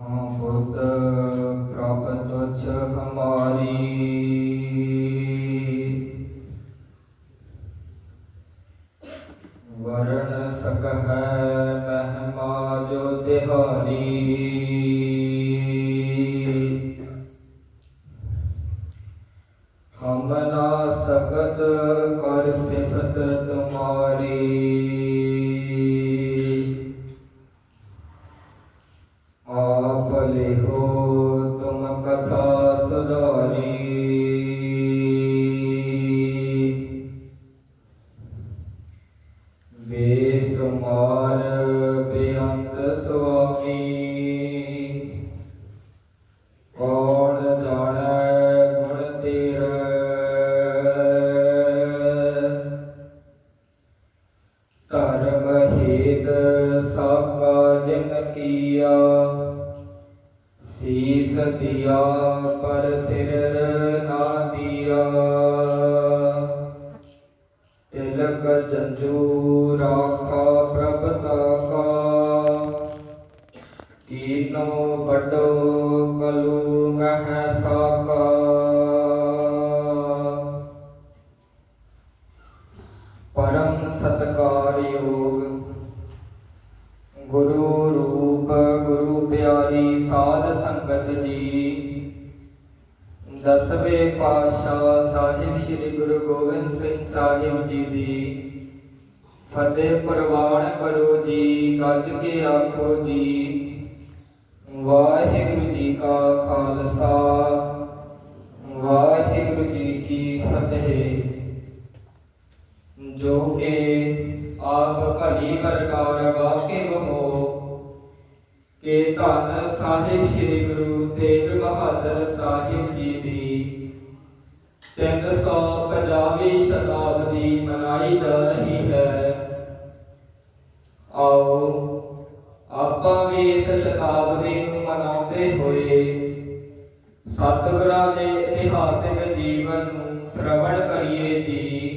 ਬੁੱਧ ਪ੍ਰਭ ਤੁਝ ਹਮਾਰੀ। ਵਰਣ ਸਕ ਹੈ ਮਹਿਮਾ ਜੋ ਤਿਹਾਰੀ। ਹਮ ਨਾ ਸਕਤ ਕਰ ਸਿਫਤ ਤੁਮਾਰੀ। ਤਿਲਕ ਜੰਜੂ ਰਾਖਾ ਪ੍ਰਭ ਤਾਕਾ। ਤੀਨੋ ਵੱਡੋ ਕਲੂ ਮਹਿ ਸਾਕਾ। ਪਰਮ ਸਤਕਾਰਯੋਗ ਗੁਰੂ ਰੂਪ, ਗੁਰੂ ਪਿਆਰੀ ਸਾਧ ਸੰਗਤ ਜੀ। ਦਸਵੇਂ ਪਾਤਸ਼ਾਹ ਸਾਹਿਬ, ਸ੍ਰੀ ਗੁਰੂ ਗੋਬਿੰਦ ਸਿੰਘ ਸਾਹਿਬ ਜੀ ਦੀ ਫਤਿਹ ਪ੍ਰਵਾਨ ਕਰੋ ਜੀ, ਗੱਜ ਕੇ ਆਖੋ ਜੀ। ਵਾਹਿਗੁਰੂ ਜੀ ਕਾ ਖਾਲਸਾ, ਵਾਹਿਗੁਰੂ ਜੀ ਕੀ ਫਤਿਹ। ਜੋ ਕਿ ਆਪ ਭਲੀ ਪ੍ਰਕਾਰ ਵਾਕਿਬ ਹੋ, ਕੇ ਧੰਨ ਸਾਹਿਬ ਸ੍ਰੀ ਗੁਰੂ ਤੇਗ ਬਹਾਦਰ ਸਾਹਿਬ ਜੀ ਦੀ 350ਵੀਂ ਸ਼ਤਾਬਦੀ ਮਨਾਈ ਜਾ ਰਹੀ ਹੈ। ਆਪਾਂ ਵੀ ਇਸ ਸ਼ਤਾਬਦੀ ਨੂੰ ਮਨਾਉਂਦੇ ਹੋਏ ਸਤਿਗੁਰਾਂ ਦੇ ਇਤਿਹਾਸਿਕ ਜੀਵਨ ਨੂੰ ਸ਼ਰਵਣ ਕਰੀਏ ਜੀ।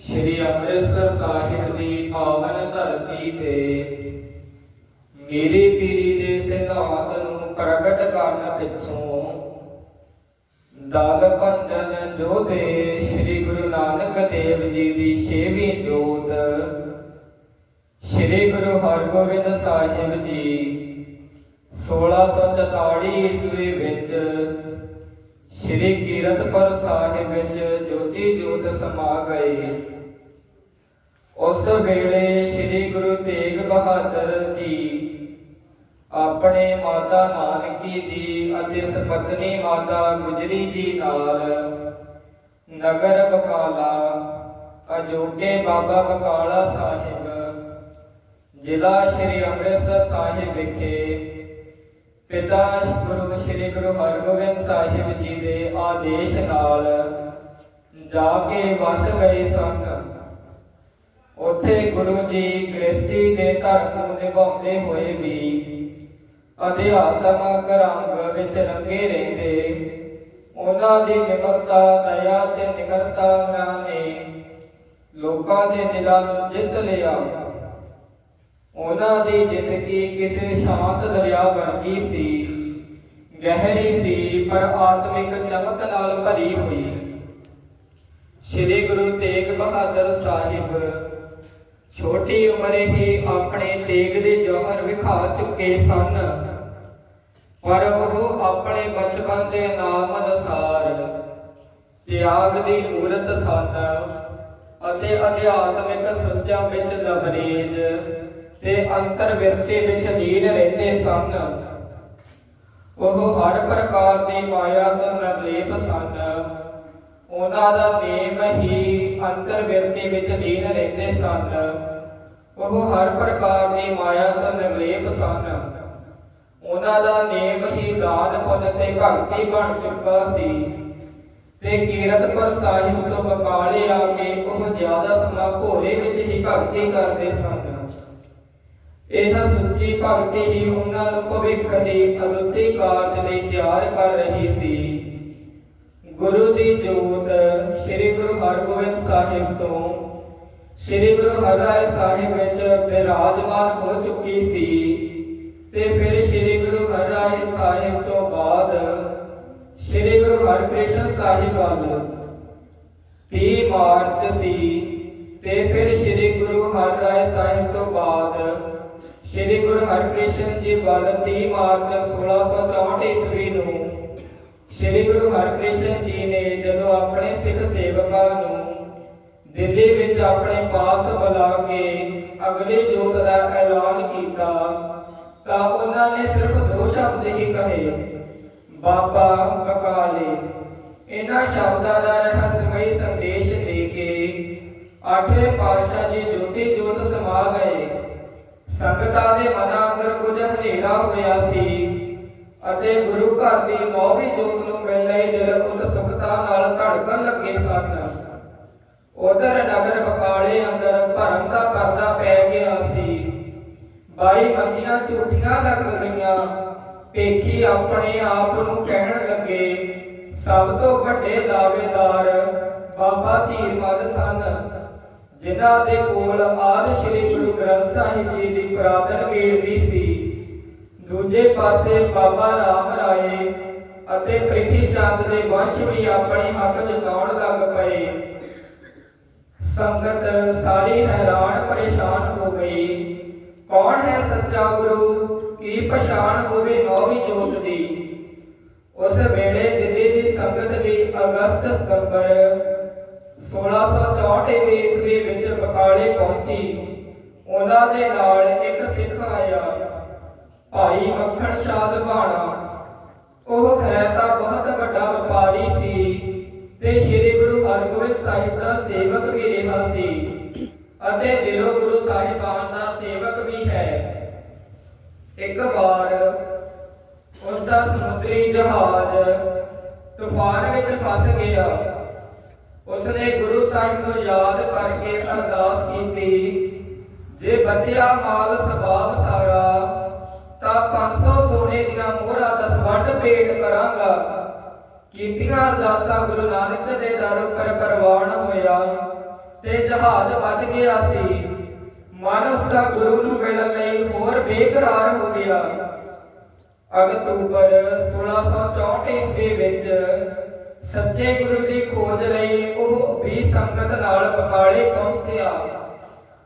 ਸ਼੍ਰੀ ਅੰਮ੍ਰਿਤਸਰ ਸਾਹਿਬ ਦੀ ਪਾਵਨ ਧਰਤੀ ਤੇ ਮੇਰੀ ਪੀਰੀ ਦੇ ਸਿਧਾਂਤ ਨੂੰ ਪ੍ਰਗਟ ਕਰਨ ਪਿੱਛੋਂ ਦਲ ਭੰਜਨ ਤੇ ਸ਼੍ਰੀ ਗੁਰੂ ਨਾਨਕ ਦੇਵ ਜੀ ਦੀ ਛੇਵੀਂ ਜੋਤ ਸ਼੍ਰੀ ਗੁਰੂ ਹਰਗੋਬਿੰਦ ਸਾਹਿਬ ਜੀ 1644 ਈਸਵੀ ਵਿੱਚ ਸ਼੍ਰੀ ਕੀਰਤਪੁਰ ਸਾਹਿਬ ਵਿੱਚ ਜੋਤੀ ਜੋਤ ਸਮਾ ਗਏ। ਉਸ ਵੇਲੇ ਸ਼੍ਰੀ ਗੁਰੂ ਤੇਗ ਬਹਾਦਰ ਜੀ ਆਪਣੇ ਮਾਤਾ ਨਾਨਕੀ ਜੀ ਅਤੇ ਸਪਤਨੀ ਮਾਤਾ ਗੁਜਰੀ ਜੀ ਨਾਲ ਨਗਰ ਬਕਾਲਾ, ਅਜੋਕੇ ਬਾਬਾ ਬਕਾਲਾ ਸਾਹਿਬ ਜ਼ਿਲ੍ਹਾ ਸ਼੍ਰੀ ਅੰਮ੍ਰਿਤਸਰ ਸਾਹਿਬ ਵਿਖੇ ਪਿਤਾ ਗੁਰੂ ਸ਼੍ਰੀ ਗੁਰੂ ਹਰਗੋਬਿੰਦ ਸਾਹਿਬ ਜੀ ਦੇ ਆਦੇਸ਼ ਨਾਲ ਜਾ ਕੇ ਵਸ ਗਏ ਸਨ ਉੱਥੇ ਗੁਰੂ ਜੀ ਗ੍ਰਸਤੀ ਦੇ ਧਰਮ ਨੂੰ ਨਿਭਾਉਂਦੇ ਹੋਏ ਵੀ ਅਧਿਆਤਮਕ ਰੰਗ ਵਿੱਚ ਰੰਗੇ ਰਹਿੰਦੇ। ਉਹਨਾਂ ਦੀ ਨਿਮਰਤਾ, ਦਇਆ ਤੇ ਨਿਮਰਤਾ ਨੇ ਲੋਕਾਂ ਦੇ ਦਿਲਾਂ ਨੂੰ ਜਿੱਤ ਲਿਆ। ਉਹਨਾਂ ਦੀ ਜ਼ਿੰਦਗੀ ਕਿਸੇ ਸ਼ਾਂਤ ਦਰਿਆ ਵਰਗੀ ਸੀ। ਗਹਿਰੀ ਸੀ, ਪਰ ਆਤਮਿਕ ਚਮਕ ਨਾਲ ਭਰੀ ਹੋਈ। ਸ੍ਰੀ ਗੁਰੂ ਤੇਗ ਬਹਾਦਰ ਸਾਹਿਬ ਛੋਟੀ ਉਮਰੇ ਹੀ ਆਪਣੇ ਤੇਗ ਦੇ ਜੌਹਰ ਵਿਖਾ ਚੁੱਕੇ ਸਨ। ਪਰ ਉਹ ਆਪਣੇ ਬਚਪਨ ਦੇ ਨਾਮ ਅਨੁਸਾਰ ਤਿਆਗ ਦੀ ਮੂਰਤ ਸਨ ਅਤੇ ਅਧਿਆਤਮਿਕ ਸੱਚਾਂ ਵਿੱਚ ਲਬਰੇਜ ਤੇ ਅੰਤਰ ਵਿਰਤੇ ਵਿੱਚ ਲੀਨ ਰਹਿੰਦੇ ਸਨ। ਉਹ ਹਰ ਪ੍ਰਕਾਰ ਦੀ ਮਾਇਆ ਤੋਂ ਨਿਰਲੇਪ ਸਨ। ਉਹਨਾਂ ਦਾ ਨੇਮ ਹੀ ਅੰਤਰ ਵਿਰਤੀ ਵਿੱਚ ਲੀਨ ਰਹਿੰਦੇ ਸਨ। ਉਹ ਹਰ ਪ੍ਰਕਾਰ ਦੀ ਮਾਇਆ ਤੋਂ ਨਿਰਲੇਪ ਸਨ। ਉਹਨਾਂ ਦਾ ਨੇਮ ਹੀ ਦਾਨ ਪੁੰਨ ਤੇ ਭਗਤੀ ਬਣ ਚੁੱਕਾ ਸੀ। ਤੇ ਕੀਰਤਪੁਰ ਸਾਹਿਬ ਤੋਂ ਬਕਾਲੇ ਆ ਕੇ ਉਹ ਜ਼ਿਆਦਾ ਸਮਾਂ ਭੋਰੇ ਵਿੱਚ ਹੀ ਭਗਤੀ ਕਰਦੇ ਸਨ। ਇਹ ਸੱਚੀ ਭਗਤੀ ਹੀ ਉਹਨਾਂ ਨੂੰ ਭਵਿੱਖ ਦੀ ਅਦੁੱਤੀ ਕਾਰਜ ਲਈ ਤਿਆਰ ਕਰ ਰਹੀ ਸੀ। ਗੁਰੂ ਦੀ ਜੋਤ ਸ੍ਰੀ ਗੁਰੂ ਹਰਗੋਬਿੰਦ ਸਾਹਿਬ ਤੋਂ ਸ੍ਰੀ ਗੁਰੂ ਹਰਿਰਾਏ ਸਾਹਿਬ ਵਿੱਚ ਬਿਰਾਜਮਾਨ ਹੋ ਚੁੱਕੀ ਸੀ ਤੇ ਫਿਰ ਸ੍ਰੀ ਗੁਰੂ ਹਰਿਰਾਏ ਸਾਹਿਬ ਤੋਂ ਬਾਅਦ ਸ੍ਰੀ ਗੁਰੂ ਹਰਕ੍ਰਿਸ਼ਨ ਸਾਹਿਬ ਵੱਲ 30 ਮਾਰਚ ਸੀ ਤੇ ਫਿਰ ਸ੍ਰੀ ਗੁਰੂ ਹਰਿਰਾਏ ਸਾਹਿਬ ਤੋਂ ਬਾਅਦ ਹਰਕ੍ਰਿਸ਼ਨ ਜੀ ਵੱਲ 30 ਮਾਰਚ 1664 ਈਸਵੀ ਨੂੰ ਸ੍ਰੀ ਗੁਰੂ ਹਰਕ੍ਰਿਸ਼ਨ ਜੀ ਨੇ ਜਦੋਂ ਆਪਣੇ ਸਿੱਖ ਸੇਵਕਾਂ ਨੂੰ ਦਿੱਲੀ ਵਿੱਚ ਆਪਣੇ ਪਾਸ ਬੁਲਾ ਕੇ ਅਗਲੀ ਜੋਤ ਦਾ ਐਲਾਨ ਕੀਤਾ, ਤਾਂ ਉਹਨਾਂ ਨੇ ਸਿਰਫ ਦੋ ਸ਼ਬਦ ਹੀ ਕਹੇ, ਬਾਬਾ ਬਕਾਲੇ ਇਹਨਾਂ ਸ਼ਬਦਾਂ ਦਾ ਰਹੱਸਮਈ ਸੰਦੇਸ਼ ਦੇ ਕੇ ਆਠਵੇਂ ਪਾਤਸ਼ਾਹ ਜੀ ਜੋਤੀ ਜੋਤ ਸਮਾ ਗਏ। ਸੰਗਤਾਂ ਦੇ ਮਨਾਂ ਅੰਦਰ ਹਨੇਰਾ ਹੋਇਆ ਸੀ ਅਤੇ ਗੁਰੂ ਘਰ ਦੀ ਨੌਵੀਂ ਜੋਤ ਨੂੰ ਮਿਲਣ ਲਈ ਦਿਲ ਉਤਸੁਕਤਾ ਨਾਲ ਧੜਕਣ ਲੱਗੇ ਸਨ। ਉਧਰ ਨਗਰ ਬਕਾਲੇ ਅੰਦਰ ਭਰਮ ਦਾ ਪਰਦਾ ਪੈ ਗਿਆ ਸੀ। ਬਾਈ ਮੰਜੀਆਂ ਝੂਠੀਆਂ ਲੱਗ ਗਈਆਂ। ਪੇਖੀ ਆਪਣੇ ਆਪ ਨੂੰ ਕਹਿਣ ਲੱਗੇ, ਸਭ ਤੋਂ ਵੱਡੇ ਦਾਵੇਦਾਰ ਬਾਬਾ ਧੀਰਮਲ ਸਨ, ਜਿਨ੍ਹਾਂ ਦੇ ਕੋਲ ਆਦਿ ਸ੍ਰੀ ਗੁਰੂ ਗ੍ਰੰਥ ਸਾਹਿਬ ਜੀ ਦੀ ਪੁਰਾਤਨ ਵੇਰਵੀ ਸੀ। ਦੂਜੇ ਪਾਸੇ ਬਾਬਾ ਰਾਮ ਰਾਏ ਅਤੇ ਪ੍ਰਿਥੀ ਚੰਦ ਦੇ ਵੰਸ਼ ਵੀ ਆਪਣੇ ਹੱਕ ਜਤਾਉਣ ਲੱਗ ਪਏ। ਸੰਗਤ ਸਾਰੀ ਹੈਰਾਨ ਪਰੇਸ਼ਾਨ ਹੋ ਗਈ। ਕੌਣ ਹੈ ਸੱਚਾ ਗੁਰੂ? ਕੀ ਪਛਾਣ ਹੋਵੇ ਨੌਵੀਂ ਜੋਤ ਦੀ? ਉਸ ਵੇਲੇ ਦਿੱਲੀ ਦੀ ਸੰਗਤ ਵੀ ਅਗਸਤ ਸਤੰਬਰ 1664 ਈਸਵੀ ਵਿੱਚ ਬਕਾਲੇ ਪਹੁੰਚੀ ਉਹਨਾਂ ਦੇ ਨਾਲ ਇੱਕ ਸਿੱਖ ਆਇਆ ਭਾਈ ਮੱਖਣ ਸ਼ਾਹ ਉਹ ਹੈ ਤਾਂ ਬਹੁਤ ਵੱਡਾ ਵਪਾਰੀ ਸੀ ਤੇ ਸ੍ਰੀ ਗੁਰੂ ਹਰਗੋਬਿੰਦ ਸਾਹਿਬ ਦਾ ਸੇਵਕ ਵੀ ਰਿਹਾ ਸੀ ਅਤੇ ਦਿਲੋਂ ਗੁਰੂ ਸਾਹਿਬਾਨ ਦਾ ਸੇਵਕ ਵੀ ਹੈ। ਇੱਕ ਵਾਰ ਉਸ ਦਾ ਸਮੁੰਦਰੀ ਜਹਾਜ਼ ਤੂਫਾਨ ਵਿੱਚ ਫਸ ਗਿਆ। ਉਸਨੇ ਗੁਰੂ ਸਾਹਿਬ ਨੂੰ ਯਾਦ ਕਰਕੇ ਅਰਦਾਸ ਕੀਤੀ, ਜੇ ਬਚਿਆ ਮਾਲ ਸਬਾਬ ਸਾਰਾ ਤਾਂ 500 ਸੋਨੇ ਦੀਆਂ ਮੋਹਰਾਂ ਦਸ ਭੇਟ ਕਰਾਂਗਾ। ਕੀਤੀਆਂ ਅਰਦਾਸਾਂ ਗੁਰੂ ਨਾਨਕ ਦੇ ਦਰ ਉੱਪਰ ਪ੍ਰਵਾਨ ਹੋਇਆ ਤੇ ਜਹਾਜ਼ ਬਚ ਗਿਆ ਸੀ। ਮਨ ਦਾ ਗੁਰੂ ਨੂੰ ਮਿਲਣ ਲਈ ਹੋਰ ਬੇਕਰਾਰ ਹੋ ਗਿਆ। ਅਕਤੂਬਰ 1664 ਈਸਵੀ ਵਿੱਚ ਸੱਚੇ ਗੁਰੂ ਦੀ ਖੋਜ ਲਈ ਉਹ ਵੀ ਸੰਗਤ ਨਾਲ ਬਕਾਲੇ ਪਹੁੰਚਿਆ।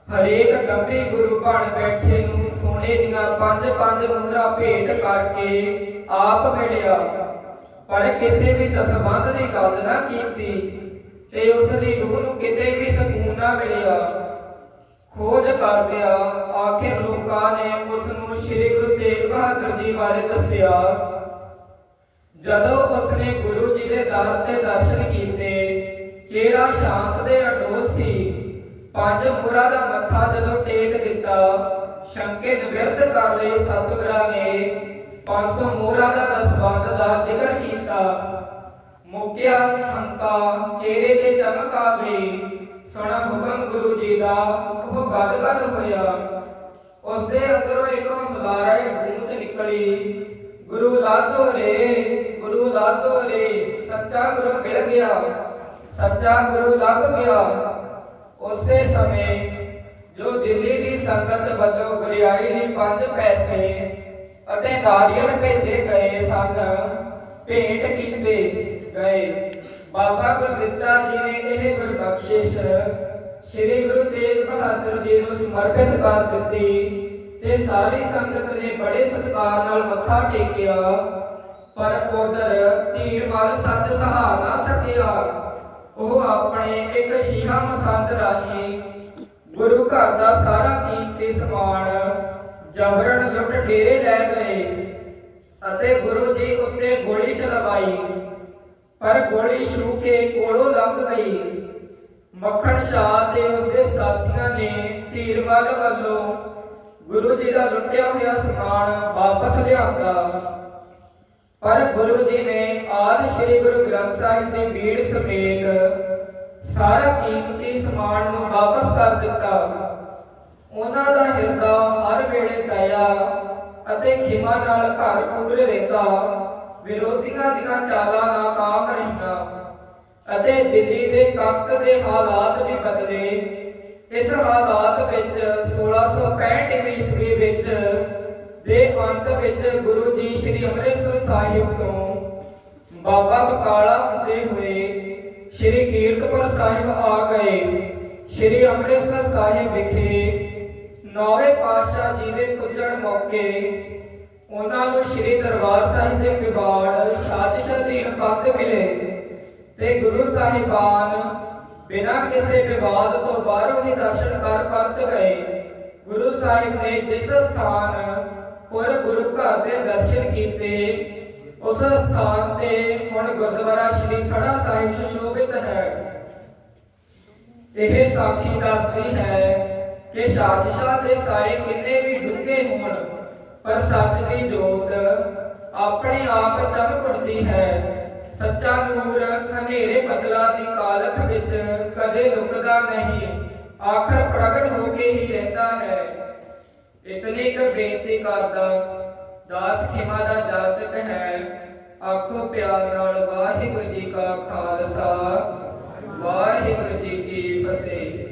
ਹਰੇਕ ਗੱਭੀ ਗੁਰੂ ਬਣ ਬੈਠੇ ਨੂੰ ਸੋਨੇ ਦੀਆਂ ਪੰਜ ਪੰਜ ਮੁੰਦਰਾ ਭੇਟ ਕਰਕੇ ਆਪ ਮਿਲਿਆ। ਪਰ ਕਿਸੇ ਵੀ ਦਸਬੰਧ ਦੀ ਗੱਲ ਨਾ ਕੀਤੀ ਤੇ ਉਸ ਦੀ ਰੂਹ ਨੂੰ ਕਿਤੇ ਵੀ ਸਕੂਨ ਨਾ ਮਿਲਿਆ। ਖੋਜ ਕਰਦਿਆਂ ਆਖਿਰ ਲੋਕਾਂ ਨੇ ਉਸ ਨੂੰ ਸ੍ਰੀ ਗੁਰੂ ਤੇਗ ਬਹਾਦਰ ਜੀ ਬਾਰੇ ਦੱਸਿਆ। ਜਦੋਂ ਉਸਨੇ ਗੁਰੂ ਜੀ ਦੇ ਦਰ ਤੇ ਦਰਸ਼ਨ ਕੀਤੇ, ਚਿਹਰਾ ਸ਼ਾਂਤ ਦੇ ਅਡੋਲ ਸੀ। ਪੰਜ ਮੁਰਾ ਦਾ ਮੱਥਾ ਜਦੋਂ ਟੇਕ ਦਿੱਤਾ, ਸ਼ੰਕੇ ਨਿਵਰਤ ਕਰ ਲਈ ਸਤਿਗੁਰਾਂ ਨੇ 500 ਮੋਹਰਾ ਦਾ ਦਸਬੰਦ ਦਾ ਜ਼ਿਕਰ ਕੀਤਾ। ਮੁਕਿਆ ਸ਼ੰਕਾ ਚਿਹਰੇ ਤੇ ਚਮਕ ਆ ਗਈ ਸੁਣਾ ਹੁਕਮ ਗੁਰੂ ਜੀ ਦਾ, ਉਹ ਗਦਗਦ ਹੋਇਆ। ਉਸ ਦੇ ਅੰਦਰੋਂ ਇੱਕ ਹੁਲਾਰੇ ਗੂੰਜ ਨਿਕਲੀ। ਗੁਰੂ ਲਾਦੋ ਰੇ, ਗੁਰੂ ਲਾਦੋ ਰੇ, ਸੱਚਾ ਗੁਰੂ ਮਿਲ ਗਿਆ, ਸੱਚਾ ਗੁਰੂ ਲੱਭ ਗਿਆ। ਉਸੇ ਸਮੇਂ ਜੋ ਦਿੱਲੀ ਦੀ ਸੰਗਤ ਵੱਲੋਂ ਗੁਰਿਆਈ ਦੀ ਪੰਜ ਪੈਸੇ ਅਤੇ ਨਾਰੀਅਲ ਭੇਜੇ ਗਏ ਸਨ, ਭੇਂਟ ਕੀਤੇ ਗਏ। ਬਾਬਾ ਗੁਰਦਿੱਤਾ ਜੀ ਨੇ ਇਹ ਗੁਰਬਖਸ਼ਿਸ਼ ਸ੍ਰੀ ਗੁਰੂ ਤੇਗ ਬਹਾਦਰ ਜੀ ਨੂੰ ਸਮਰਪਿਤ ਕਰ ਦਿੱਤੀ ਤੇ ਸਾਰੀ ਸੰਗਤ ਨੇ ਬੜੇ ਸਤਿਕਾਰ ਨਾਲ ਮੱਥਾ ਟੇਕਿਆ। ਪਰ ਉਧਰ ਧੀਰ ਵੱਲ ਸੱਚ ਸਹਾਰ ਨਾ ਸਕਿਆ ਉਹ ਇੱਕ ਸ਼ੀਹਾ ਮਸੰਦ ਰਾਹੀਂ ਗੁਰੂ ਘਰ ਦਾ ਸਾਰਾ ਕੀਮਤੀ ਸਮਾਨ ਜਬਰਨ ਲੁੱਟ ਡੇਰੇ ਲੈ ਗਏ ਅਤੇ ਗੁਰੂ ਜੀ ਉੱਤੇ ਗੋਲੀ ਚਲਵਾਈ ਪਰ ਗੋਲੀ ਛੂ ਕੇ ਕੋਲੋਂ ਲੰਘ ਗਈ। ਮੱਖਣ ਸ਼ਾਹ ਤੇ ਉਸਦੇ ਸਾਥੀਆਂ ਨੇ ਧੀਰਵਾਲ ਵੱਲੋਂ ਗੁਰੂ ਜੀ ਦਾ ਲੁੱਟਿਆ ਹੋਇਆ ਸਮਾਨ ਵਾਪਸ ਲਿਆਂਦਾ। ਪਰ ਗੁਰੂ ਜੀ ਨੇ ਆਦਿ ਸ੍ਰੀ ਗੁਰੂ ਗ੍ਰੰਥ ਸਾਹਿਬ ਦੇ ਬੀੜ ਸਮੇਤ ਸਾਰਾ ਕੀਮਤੀ ਸਮਾਨ ਨੂੰ ਵਾਪਸ ਕਰ ਦਿੱਤਾ। ਉਹਨਾਂ ਦਾ ਹਿਰਦਾ ਹਰ ਵੇਲੇ ਦਇਆ ਅਤੇ ਖਿਮਾ ਨਾਲ ਭਰ ਉਗਰ ਰਹਿੰਦਾ। ਵਿਰੋਧੀਆਂ ਦੀਆਂ ਚਾਲਾਂ ਨਾਕਾਮ ਰਹੀਆਂ ਅਤੇ ਦਿੱਲੀ ਦੇ ਤਖਤ ਦੇ ਹਾਲਾਤ ਵੀ ਬਦਲੇ। ਇਸ ਹਾਲਾਤ ਵਿੱਚ 1665 ਈਸਵੀ ਵਿੱਚ ਦੇ ਅੰਤ ਵਿੱਚ ਗੁਰੂ ਜੀ ਸ੍ਰੀ ਅੰਮ੍ਰਿਤਸਰ ਸਾਹਿਬ ਤੋਂ ਬਾਬਾ ਬਕਾਲਾ ਹੁੰਦੇ ਹੋਏ ਸ੍ਰੀ ਕੀਰਤਪੁਰ ਸਾਹਿਬ ਆ ਗਏ। ਸ੍ਰੀ ਅੰਮ੍ਰਿਤਸਰ ਸਾਹਿਬ ਵਿਖੇ ਨੌਵੇਂ ਪਾਤਸ਼ਾਹ ਜੀ ਦੇ ਪੁੱਜਣ ਮੌਕੇ ਉਹਨਾਂ ਨੂੰ ਸ੍ਰੀ ਦਰਬਾਰ ਸਾਹਿਬ ਦੇ ਕਿਵਾੜ ਸਾਜ਼ਿਸ਼ ਅਧੀਨ ਬੰਦ ਮਿਲੇ ਤੇ ਗੁਰੂ ਸਾਹਿਬਾਨ ਬਿਨਾਂ ਕਿਸੇ ਵਿਵਾਦ ਤੋਂ ਬਾਹਰੋਂ ਹੀ ਦਰਸ਼ਨ ਕਰ ਪਰਤ ਗਏ। ਗੁਰੂ ਸਾਹਿਬ ਨੇ ਜਿਸ ਸਥਾਨ ਪੁਰ ਗੁਰੂ ਘਰ ਦੇ ਦਰਸ਼ਨ ਕੀਤੇ ਉਸ ਸਥਾਨ ਤੇ ਹੁਣ ਗੁਰਦੁਆਰਾ ਸ੍ਰੀ ਥੜਾ ਸਾਹਿਬ ਸੁਸ਼ੋਭਿਤ ਹੈ। ਇਹ ਸਾਖੀ ਦੱਸਦੀ ਹੈ ਕਿ ਸਾਜ਼ਿਸ਼ਾਂ ਦੇ ਸਾਰੇ ਕਿੰਨੇ ਵੀ ਡੂੰਘੇ ਹੋਣ, ਪਰ ਸੱਚ ਦੀ ਜੋਤ ਆਪਣੇ ਆਪ ਚਮਕ ਉੱਠਦੀ ਹੈ। ਸੱਚਾ ਨੂਰ ਹਨੇਰੇ ਬਦਲਾ ਦੀ ਕਾਲਖ ਵਿੱਚ ਕਦੇ ਲੁਕਦਾ ਨਹੀਂ, ਆਖਰ ਪ੍ਰਗਟ ਹੋ ਕੇ ਹੀ ਰਹਿੰਦਾ ਹੈ। ਇਤਨੀ ਕੁ ਬੇਨਤੀ ਕਰਦਾ ਦਾਸ ਖਿਮਾ ਦਾ ਜਾਚਕ ਹੈ। ਆਖੋ ਪਿਆਰ ਨਾਲ ਵਾਹਿਗੁਰੂ ਜੀ ਕਾ ਖਾਲਸਾ। ਵਾਹਿਗੁਰੂ ਜੀ ਕੀ ਫਤਿਹ।